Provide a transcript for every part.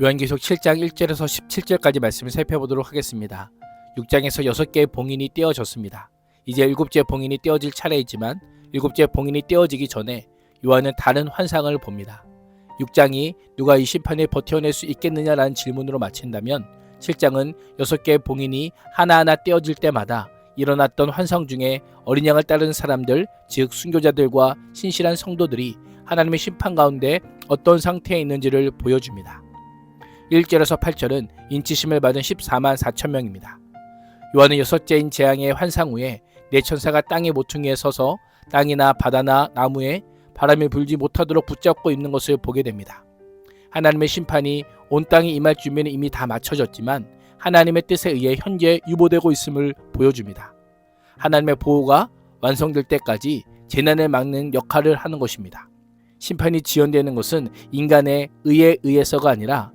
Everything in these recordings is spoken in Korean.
요한계시록 7장 1절에서 17절까지 말씀을 살펴보도록 하겠습니다. 6장에서 6개의 봉인이 떼어졌습니다. 이제 일곱째 봉인이 떼어질 차례이지만 일곱째 봉인이 떼어지기 전에 요한은 다른 환상을 봅니다. 6장이 누가 이 심판에 버텨낼 수 있겠느냐라는 질문으로 마친다면 7장은 6개의 봉인이 하나하나 떼어질 때마다 일어났던 환상 중에 어린 양을 따르는 사람들, 즉 순교자들과 신실한 성도들이 하나님의 심판 가운데 어떤 상태에 있는지를 보여줍니다. 1절에서 8절은 인치심을 받은 14만 4천 명입니다. 요한은 여섯째인 재앙의 환상 후에 네 천사가 땅의 모퉁이에 서서 땅이나 바다나 나무에 바람이 불지 못하도록 붙잡고 있는 것을 보게 됩니다. 하나님의 심판이 온 땅에 임할 준비는 이미 다 마쳐졌지만 하나님의 뜻에 의해 현재 유보되고 있음을 보여줍니다. 하나님의 보호가 완성될 때까지 재난을 막는 역할을 하는 것입니다. 심판이 지연되는 것은 인간의 의에 의해서가 아니라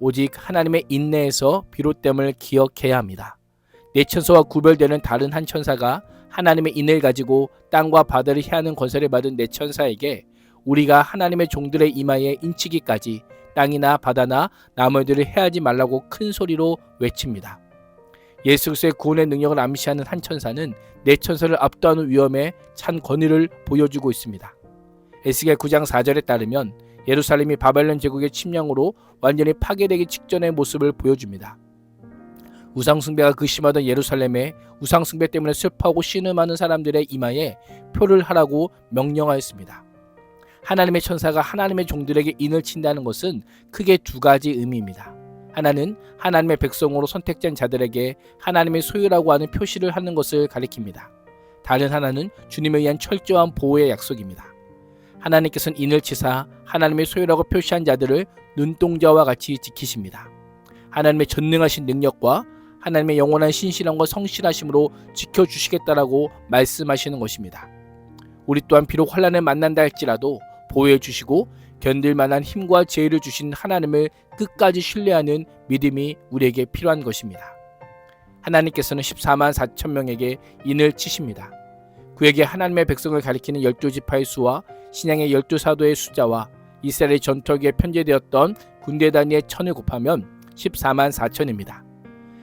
오직 하나님의 인내에서 비롯됨을 기억해야 합니다. 네 천사와 구별되는 다른 한 천사가 하나님의 인을 가지고 땅과 바다를 해하는 권세를 받은 네 천사에게 우리가 하나님의 종들의 이마에 인치기까지 땅이나 바다나 나무들을 해하지 말라고 큰 소리로 외칩니다. 예수 그리스도의 구원의 능력을 암시하는 한 천사는 네 천사를 압도하는 위험에 찬 권위를 보여주고 있습니다. 에스겔 9장 4절에 따르면 예루살렘이 바벨론 제국의 침략으로 완전히 파괴되기 직전의 모습을 보여줍니다. 우상숭배가 극심하던 예루살렘에 우상숭배 때문에 슬퍼하고 신음하는 사람들의 이마에 표를 하라고 명령하였습니다. 하나님의 천사가 하나님의 종들에게 인을 친다는 것은 크게 두 가지 의미입니다. 하나는 하나님의 백성으로 선택된 자들에게 하나님의 소유라고 하는 표시를 하는 것을 가리킵니다. 다른 하나는 주님에 의한 철저한 보호의 약속입니다. 하나님께서는 인을 치사 하나님의 소유라고 표시한 자들을 눈동자와 같이 지키십니다. 하나님의 전능하신 능력과 하나님의 영원한 신실함과 성실하심으로 지켜주시겠다라고 말씀하시는 것입니다. 우리 또한 비록 환란을 만난다 할지라도 보호해 주시고 견딜 만한 힘과 지혜를 주신 하나님을 끝까지 신뢰하는 믿음이 우리에게 필요한 것입니다. 하나님께서는 14만 4천 명에게 인을 치십니다. 그에게 하나님의 백성을 가리키는 열두 지파의 수와 신양의 열두 사도의 숫자와 이스라엘의 전투기에 편제되었던 군대 단위의 천을 곱하면 14만 4천입니다.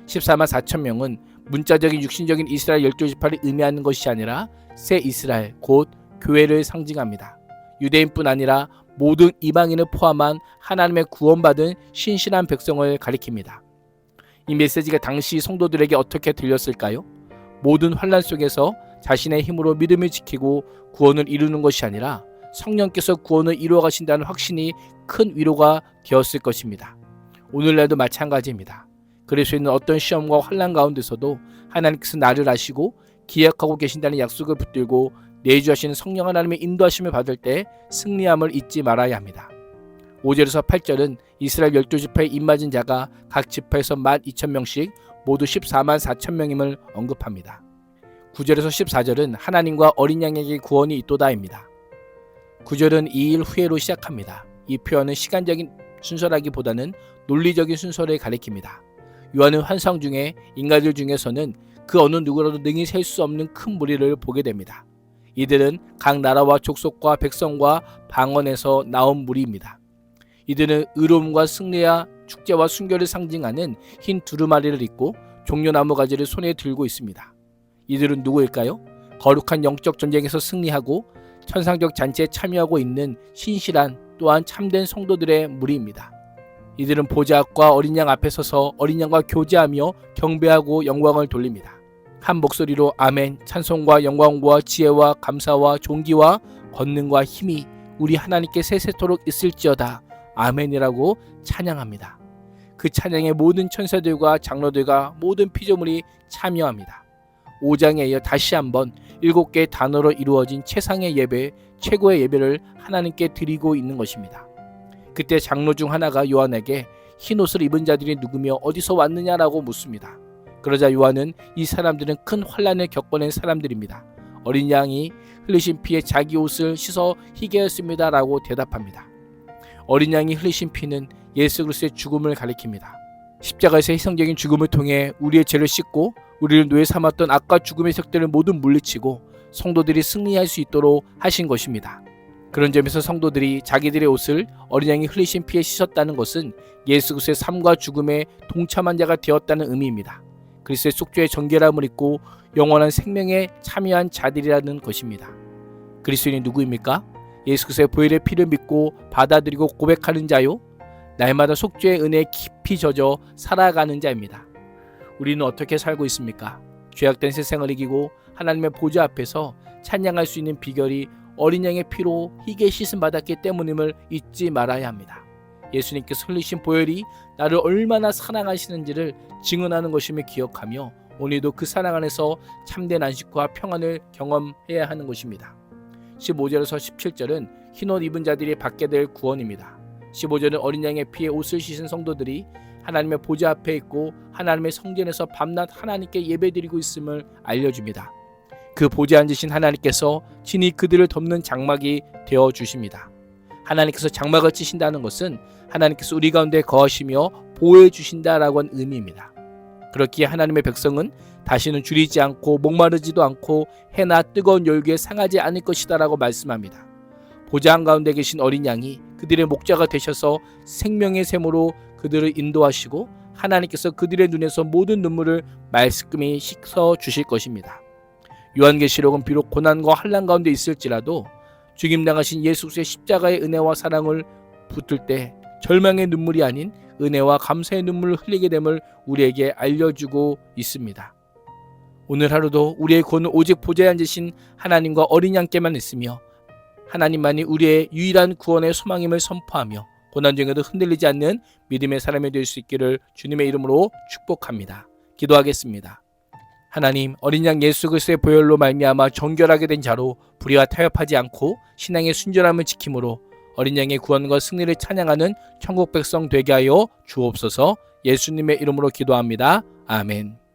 14만 4천 명은 문자적인 육신적인 이스라엘 열두 지파를 의미하는 것이 아니라 새 이스라엘 곧 교회를 상징합니다. 유대인뿐 아니라 모든 이방인을 포함한 하나님의 구원받은 신실한 백성을 가리킵니다. 이 메시지가 당시 성도들에게 어떻게 들렸을까요? 모든 환란 속에서 자신의 힘으로 믿음을 지키고 구원을 이루는 것이 아니라 성령께서 구원을 이루어 가신다는 확신이 큰 위로가 되었을 것입니다. 오늘날도 마찬가지입니다. 그리스도인은 어떤 시험과 환란 가운데서도 하나님께서 나를 아시고 기약하고 계신다는 약속을 붙들고 내주하시는 성령 하나님의 인도하심을 받을 때 승리함을 잊지 말아야 합니다. 5절에서 8절은 이스라엘 12지파에 입맞은 자가 각 지파에서 12,000명씩 모두 14만 4천 명임을 언급합니다. 9절에서 14절은 하나님과 어린 양에게 구원이 있도다입니다. 9절은 2일 후에로 시작합니다. 이 표현은 시간적인 순서라기보다는 논리적인 순서를 가리킵니다. 요한은 환상 중에 인간들 중에서는 그 어느 누구라도 능히 셀 수 없는 큰 무리를 보게 됩니다. 이들은 각 나라와 족속과 백성과 방언에서 나온 무리입니다. 이들은 의로움과 승리와 축제와 순결을 상징하는 흰 두루마리를 입고 종려나무 가지를 손에 들고 있습니다. 이들은 누구일까요? 거룩한 영적 전쟁에서 승리하고 천상적 잔치에 참여하고 있는 신실한 또한 참된 성도들의 무리입니다. 이들은 보좌과 어린 양 앞에 서서 어린 양과 교제하며 경배하고 영광을 돌립니다. 한 목소리로 아멘 찬송과 영광과 지혜와 감사와 존귀와 권능과 힘이 우리 하나님께 세세토록 있을지어다 아멘이라고 찬양합니다. 그 찬양에 모든 천사들과 장로들과 모든 피조물이 참여합니다. 5장에 이어 다시 한번 일곱 개의 단어로 이루어진 최상의 예배, 최고의 예배를 하나님께 드리고 있는 것입니다. 그때 장로 중 하나가 요한에게 흰 옷을 입은 자들이 누구며 어디서 왔느냐라고 묻습니다. 그러자 요한은 이 사람들은 큰 환란을 겪어낸 사람들입니다. 어린 양이 흘리신 피에 자기 옷을 씻어 희게 했습니다라고 대답합니다. 어린 양이 흘리신 피는 예수 그리스도의 죽음을 가리킵니다. 십자가에서 희생적인 죽음을 통해 우리의 죄를 씻고 우리를 노예 삼았던 악과 죽음의 색들을 모두 물리치고 성도들이 승리할 수 있도록 하신 것입니다. 그런 점에서 성도들이 자기들의 옷을 어린 양이 흘리신 피에 씻었다는 것은 예수 그리스도의 삶과 죽음에 동참한 자가 되었다는 의미입니다. 그리스도의 속죄의 정결함을 입고 영원한 생명에 참여한 자들이라는 것입니다. 그리스도인이 누구입니까? 예수 그리스도의 보혈의 피를 믿고 받아들이고 고백하는 자요. 날마다 속죄의 은혜에 깊이 젖어 살아가는 자입니다. 우리는 어떻게 살고 있습니까? 죄악된 세상을 이기고 하나님의 보좌 앞에서 찬양할 수 있는 비결이 어린 양의 피로 희게 씻음 받았기 때문임을 잊지 말아야 합니다. 예수님께서 흘리신 보혈이 나를 얼마나 사랑하시는지를 증언하는 것임을 기억하며 오늘도 그 사랑 안에서 참된 안식과 평안을 경험해야 하는 것입니다. 15절에서 17절은 흰옷 입은 자들이 받게 될 구원입니다. 15절은 어린 양의 피에 옷을 씻은 성도들이 하나님의 보좌 앞에 있고 하나님의 성전에서 밤낮 하나님께 예배드리고 있음을 알려줍니다. 그 보좌 앉으신 하나님께서 친히 그들을 덮는 장막이 되어 주십니다. 하나님께서 장막을 치신다는 것은 하나님께서 우리 가운데 거하시며 보호해 주신다라고 한 의미입니다. 그렇기에 하나님의 백성은 다시는 줄이지 않고 목마르지도 않고 해나 뜨거운 열기에 상하지 않을 것이다라고 말씀합니다. 보좌 한가운데 계신 어린 양이 그들의 목자가 되셔서 생명의 샘으로 그들을 인도하시고 하나님께서 그들의 눈에서 모든 눈물을 말끔히 씻어 주실 것입니다. 요한계시록은 비록 고난과 환란 가운데 있을지라도 죽임 당하신 예수 그리스도의 십자가의 은혜와 사랑을 붙들 때 절망의 눈물이 아닌 은혜와 감사의 눈물을 흘리게 됨을 우리에게 알려주고 있습니다. 오늘 하루도 우리의 구원은 오직 보좌에 앉으신 하나님과 어린 양께만 있으며 하나님만이 우리의 유일한 구원의 소망임을 선포하며 고난 중에도 흔들리지 않는 믿음의 사람이 될 수 있기를 주님의 이름으로 축복합니다. 기도하겠습니다. 하나님 어린 양 예수 그리스도의 보혈로 말미암아 정결하게 된 자로 불의와 타협하지 않고 신앙의 순전함을 지킴으로 어린 양의 구원과 승리를 찬양하는 천국 백성 되게 하여 주옵소서. 예수님의 이름으로 기도합니다. 아멘.